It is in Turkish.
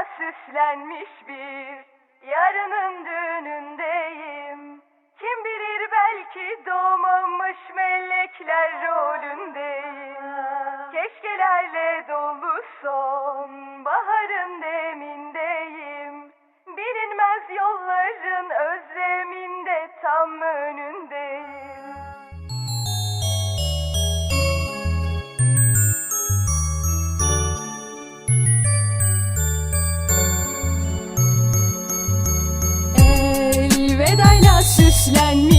Süslenmiş bir yarının düğünündeyim. Kim bilir belki doğmamış melekler rolündeyim. Keşkelerle dolu son seslenme.